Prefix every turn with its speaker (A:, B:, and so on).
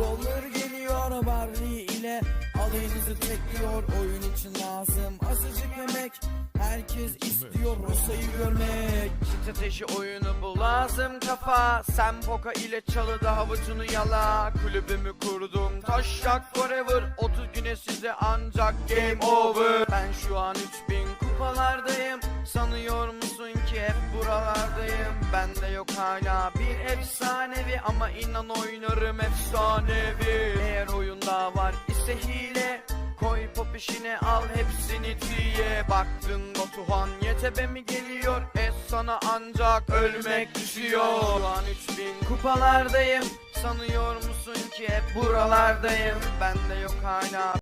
A: Roller geliyor Barry ile. Alayınızı tekliyor oyun için lazım. Azıcık yemek Herkes istiyor Rosa'yı görmek.
B: Kit ateşi oyunu bu lazım kafa. Sen poka ile çalıda havucunu yala. Kulübümü kurdum taşak forever. 30 güne size ancak game over. Ben şu an 3000 kupalardayım. Sanıyorum musun ki hep buralardayım. Bende yok hala bir efsanevi Ama inan oynarım efsanevi. Eğer oyunda var ise hile. Koy pop işine al hepsini tiye Baktın Batuhan yetebe mi geliyor? Es sana ancak ölmek düşüyor. Şu an 3000 kupalardayım. Sanıyor musun ki hep buralardayım? Bende yok hala